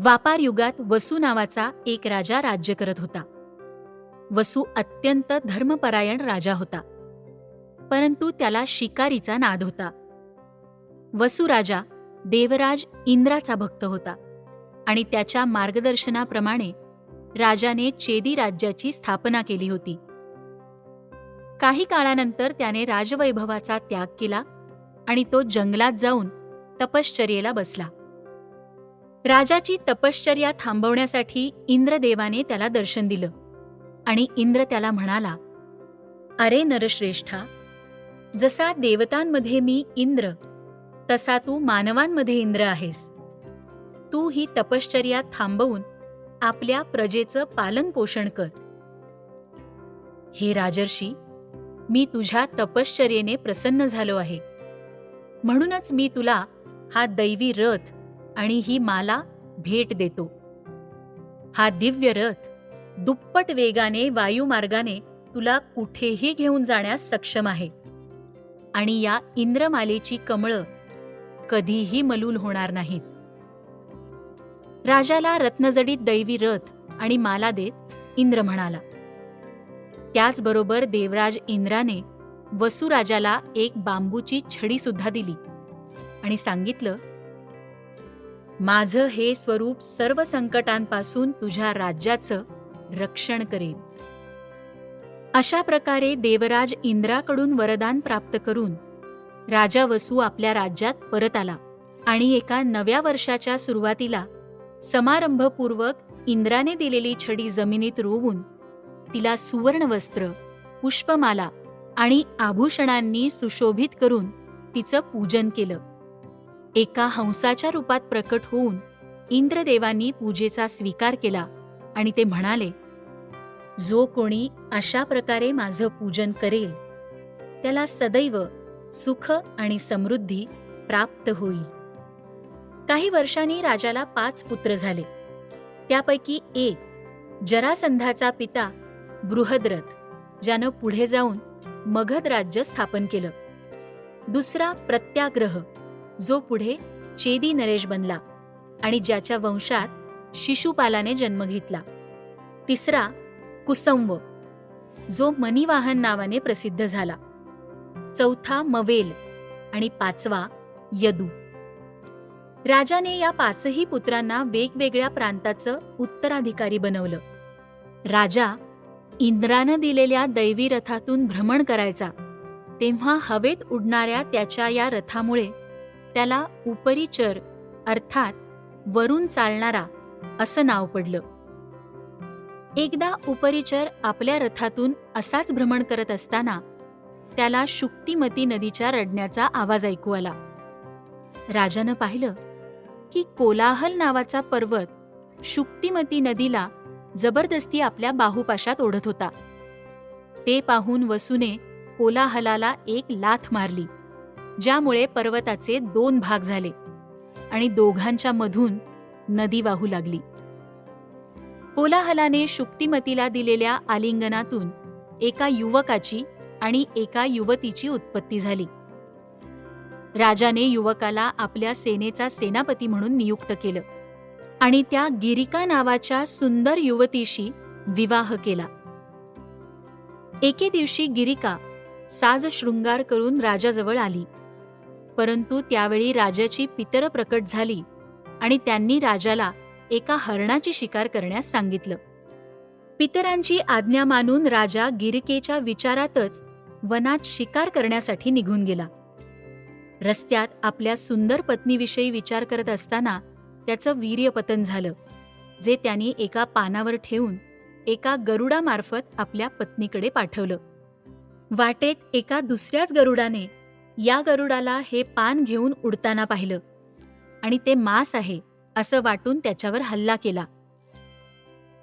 द्वापार युगात वसू नावाचा एक राजा राज्य करत होता. वसू अत्यंत धर्मपरायण राजा होता. परंतु त्याला शिकारीचा नाद होता. वसू राजा देवराज इंद्राचा भक्त होता आणि त्याच्या मार्गदर्शनाप्रमाणे राजाने चेदी राज्याची स्थापना केली होती. काही काळानंतर त्याने राजवैभवाचा त्याग केला आणि तो जंगलात जाऊन तपश्चर्येला बसला. राजाची तपश्चर्या थांबवण्यासाठी इंद्रदेवाने त्याला दर्शन दिलं. आणि इंद्र त्याला म्हणाला अरे नरश्रेष्ठा जसा देवतांमध्ये मी इंद्र तसा तू मानवांमध्ये इंद्र आहेस. तू ही तपश्चर्या थांबवून आपल्या प्रजेचं पालन पोषण कर. हे राजर्षी मी तुझ्या तपश्चर्येने प्रसन्न झालो आहे. म्हणूनच मी तुला हा दैवी रथ आणि ही माला भेट देतो. हा दिव्य रथ दुप्पट वेगाने वायुमार्गाने तुला कुठेही घेऊन जाण्यास सक्षम आहे. आणि या इंद्रमालेची कमळं कधीही मलूल होणार नाहीत. राजाला रत्नजडीत दैवी रथ आणि माला देत इंद्र म्हणाला त्याचबरोबर देवराज इंद्राने वसुराजाला एक बांबूची छडी सुद्धा दिली आणि सांगितलं माझं हे स्वरूप सर्व संकटांपासून तुझ्या राज्याचं रक्षण करेल. अशा प्रकारे देवराज इंद्राकडून वरदान प्राप्त करून राजा वसू आपल्या राज्यात परत आला आणि एका नव्या वर्षाच्या सुरुवातीला समारंभपूर्वक इंद्राने दिलेली छडी जमिनीत रोवून तिला सुवर्णवस्त्र पुष्पमाला आणि आभूषणांनी सुशोभित करून तिचं पूजन केलं. एका हंसाच्या रूपात प्रकट होऊन इंद्रदेवांनी पूजेचा स्वीकार केला आणि ते म्हणाले जो कोणी अशा प्रकारे माझं पूजन करेल त्याला सदैव सुख आणि समृद्धी प्राप्त होईल. काही वर्षांनी राजाला पाच पुत्र झाले. त्यापैकी एक जरासंधाचा पिता बृहद्रथ ज्यानं पुढे जाऊन मगध राज्य स्थापन केलं. दुसरा प्रत्याग्रह जो पुढे चेदी नरेश बनला आणि ज्याच्या वंशात शिशुपालाने जन्म घेतला. तिसरा कुसंव जो मनीवाहन नावाने प्रसिद्ध झाला. चौथा मवेल आणि पाचवा यदू. राजाने या पाचही पुत्रांना वेगवेगळ्या प्रांताचं उत्तराधिकारी बनवलं. राजा इंद्रानं दिलेल्या दैवी रथातून भ्रमण करायचा तेव्हा हवेत उडणाऱ्या त्याच्या या रथामुळे त्याला उपरिचर अर्थात वरून चालणारा असं नाव पडलं. एकदा उपरिचर आपल्या रथातून असाच भ्रमण करत असताना त्याला शुक्तिमती नदीच्या रडण्याचा आवाज ऐकू आला. राजानं पाहिलं की कोलाहल नावाचा पर्वत शुक्तिमती नदीला जबरदस्ती आपल्या बाहुपाशात ओढत होता. ते पाहून वसूने कोलाहलाला एक लाथ मारली. ज्यामुळे पर्वताचे दोन भाग झाले आणि दोघांच्या मधून नदी वाहू लागली. कोलाहलाने शुक्तिमतीला दिलेल्या आलिंगनातून एका युवकाची आणि एका युवतीची उत्पत्ती झाली. राजाने युवकाला आपल्या सेनेचा सेनापती म्हणून नियुक्त केलं आणि त्या गिरिका नावाच्या सुंदर युवतीशी विवाह केला. एके दिवशी गिरिका साज शृंगार करून राजाजवळ आली. परंतु त्यावेळी राजाची पितर प्रकट झाली आणि त्यांनी राजाला एका हरणाची शिकार करण्यास सांगितलं. पितरांची आज्ञा मानून राजा गिरकेच्या विचारातच वनात शिकार करण्यासाठी निघून गेला. रस्त्यात आपल्या सुंदर पत्नीविषयी विचार करत असताना त्याचं वीर्यपतन झालं जे त्यांनी एका पानावर ठेवून एका गरुडामार्फत आपल्या पत्नीकडे पाठवलं. वाटेत एका दुसऱ्याच गरुडाने या गरुडाला हे पान घेऊन उडताना पाहिलं. आणि ते मांस आहे असं वाटून त्याच्यावर हल्ला केला.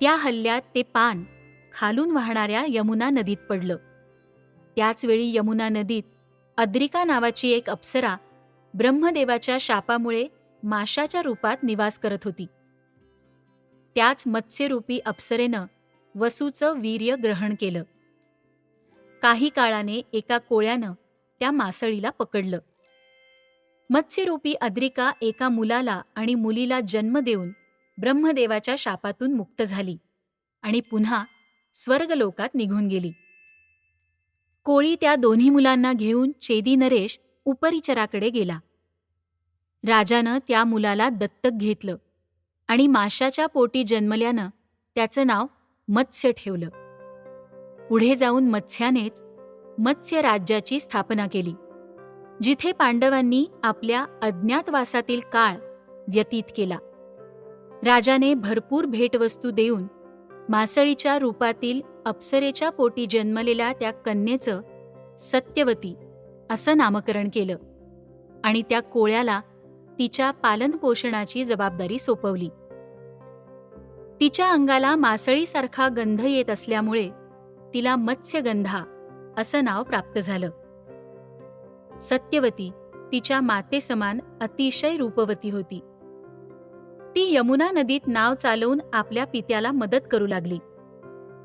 त्या हल्ल्यात ते पान खालून वाहणाऱ्या यमुना नदीत पडलं. त्याचवेळी यमुना नदीत अद्रिका नावाची एक अप्सरा ब्रह्मदेवाच्या शापामुळे माशाच्या रूपात निवास करत होती. त्याच मत्स्यरूपी अप्सरेनं वसूचं वीर्य ग्रहण केलं. काही काळाने एका कोळ्यानं त्या मासळीला पकडलं. मत्स्यरूपी अद्रिका एका मुलाला आणि मुलीला जन्म देऊन ब्रह्मदेवाच्या शापातून मुक्त झाली आणि पुन्हा स्वर्गलोकात निघून गेली. कोळी त्या दोन्ही मुलांना घेऊन चेदी नरेश उपरिचराकडे गेला. राजानं त्या मुलाला दत्तक घेतलं आणि माशाच्या पोटी जन्मल्यानं त्याचं नाव मत्स्य ठेवलं. पुढे जाऊन मत्स्यानेच मत्स्य राज्याची स्थापना केली. जिथे पांडवांनी आपल्या अज्ञातवासातील काळ व्यतीत केला. राजाने भरपूर भेटवस्तू देऊन मासळीच्या रूपातील अप्सरेच्या पोटी जन्मलेल्या त्या कन्येचं सत्यवती असं नामकरण केलं आणि त्या कोळ्याला तिच्या पालनपोषणाची जबाबदारी सोपवली. तिच्या अंगाला मासळीसारखा गंध येत असल्यामुळे तिला मत्स्यगंधा असं नाव प्राप्त झालं. सत्यवती तिच्या मातेसमान अतिशय रूपवती होती. ती यमुना नदीत नाव चालवून आपल्या पित्याला मदत करू लागली.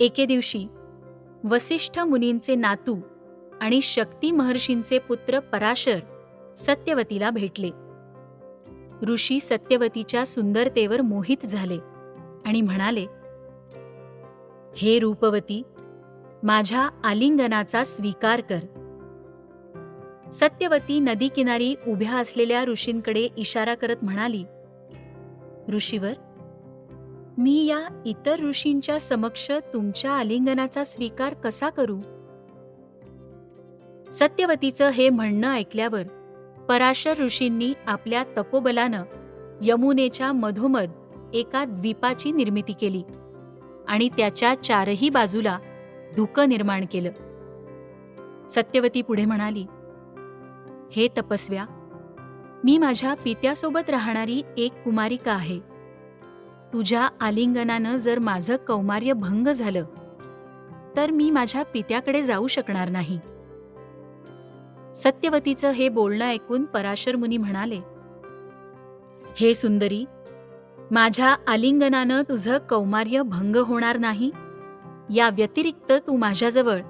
एके दिवशी वसिष्ठ मुनींचे नातू आणि शक्ती महर्षींचे पुत्र पराशर सत्यवतीला भेटले. ऋषी सत्यवतीच्या सुंदरतेवर मोहित झाले आणि म्हणाले हे रूपवती माझ्या आलिंगनाचा स्वीकार कर. सत्यवती नदीकिनारी उभ्या असलेल्या ऋषींकडे इशारा करत म्हणाली ऋषीवर मी या इतर ऋषींच्या समक्ष तुमच्या आलिंगनाचा स्वीकार कसा करू? सत्यवतीचं हे म्हणणं ऐकल्यावर पराशर ऋषींनी आपल्या तपोबलानं यमुनेच्या मधोमध एका द्वीपाची निर्मिती केली आणि त्याच्या चारही बाजूला धुकं निर्माण केलं. सत्यवती पुढे म्हणाली हे तपस्व्या मी माझ्या पित्यासोबत राहणारी एक कुमारिका आहे. तुझ्या आलिंगनानं जर माझं कौमार्य भंग झालं तर मी माझ्या पित्याकडे जाऊ शकणार नाही. सत्यवतीचं हे बोलणं ऐकून पराशर मुनी म्हणाले हे सुंदरी माझ्या आलिंगनानं तुझं कौमार्य भंग होणार नाही. या व्यतिरिक्त तू माझ्याजवळ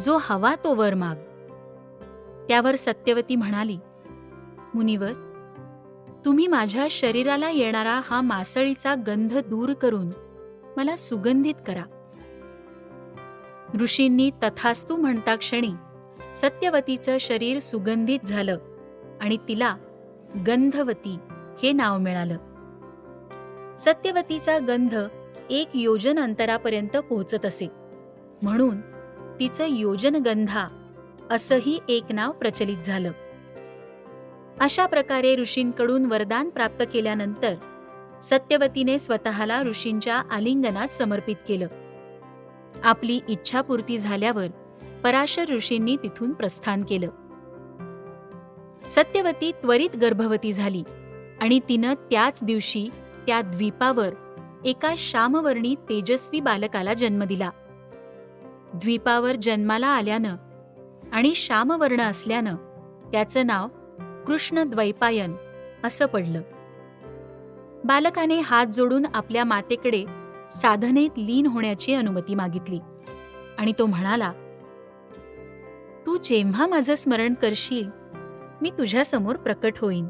जो हवा तो वर माग. त्यावर सत्यवती म्हणाली मुनिवर तुम्ही माझ्या शरीराला येणारा हा मासळीचा गंध दूर करून मला सुगंधित करा. ऋषींनी तथास्तू म्हणता क्षणी सत्यवतीचं शरीर सुगंधित झालं आणि तिला गंधवती हे नाव मिळालं. सत्यवतीचा गंध एक योजन अंतरापर्यंत पोहोचत असे. म्हणून तिचं योजनगंधा असंही एक नाव प्रचलित झालं. अशा प्रकारे ऋषींकडून वरदान प्राप्त केल्यानंतर सत्यवतीने स्वतःला ऋषींच्या आलिंगनात समर्पित केलं. आपली इच्छापूर्ती झाल्यावर पराशर ऋषींनी तिथून प्रस्थान केलं. सत्यवती त्वरित गर्भवती झाली आणि तिनं त्याच दिवशी त्या द्वीपावर एका श्यामवर्णी तेजस्वी बालकाला जन्म दिला. द्वीपावर जन्माला आल्यानं आणि श्यामवर्ण असल्यानं त्याचं नाव कृष्ण द्वैपायन असं पडलं. बालकाने हात जोडून आपल्या मातेकडे साधनेत लीन होण्याची अनुमती मागितली आणि तो म्हणाला तू जेव्हा माझं स्मरण करशील मी तुझ्यासमोर प्रकट होईन.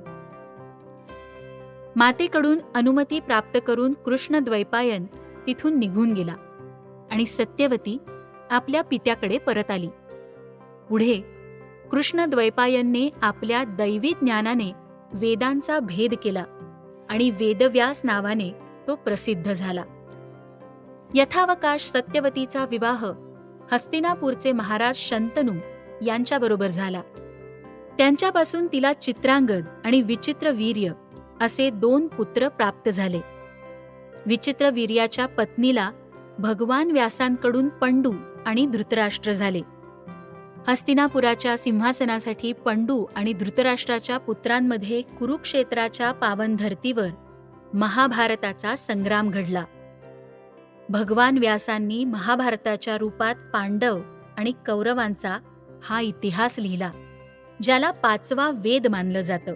मातेकडून अनुमती प्राप्त करून कृष्ण द्वैपायन तिथून निघून गेला आणि सत्यवती आपल्या पित्याकडे परत आली. पुढे कृष्ण द्वैपायनने आपल्या दैवी ज्ञानाने वेदांचा भेद केला आणि वेदव्यास नावाने तो प्रसिद्ध झाला. यथावकाश सत्यवतीचा विवाह हस्तिनापूरचे महाराज शंतनू यांच्याबरोबर झाला. त्यांच्यापासून तिला चित्रांगद आणि विचित्र वीर्य असे दोन पुत्र प्राप्त झाले. विचित्र वीर्याच्या पत्नीला भगवान व्यासांकडून पंडू आणि धृतराष्ट्र झाले. हस्तिनापुराच्या सिंहासनासाठी पंडू आणि धृतराष्ट्राच्या पुत्रांमध्ये कुरुक्षेत्राच्या पावन धर्तीवर महाभारताचा संग्राम घडला. भगवान व्यासांनी महाभारताच्या रूपात पांडव आणि कौरवांचा हा इतिहास लिहिला ज्याला पाचवा वेद मानलं जातं.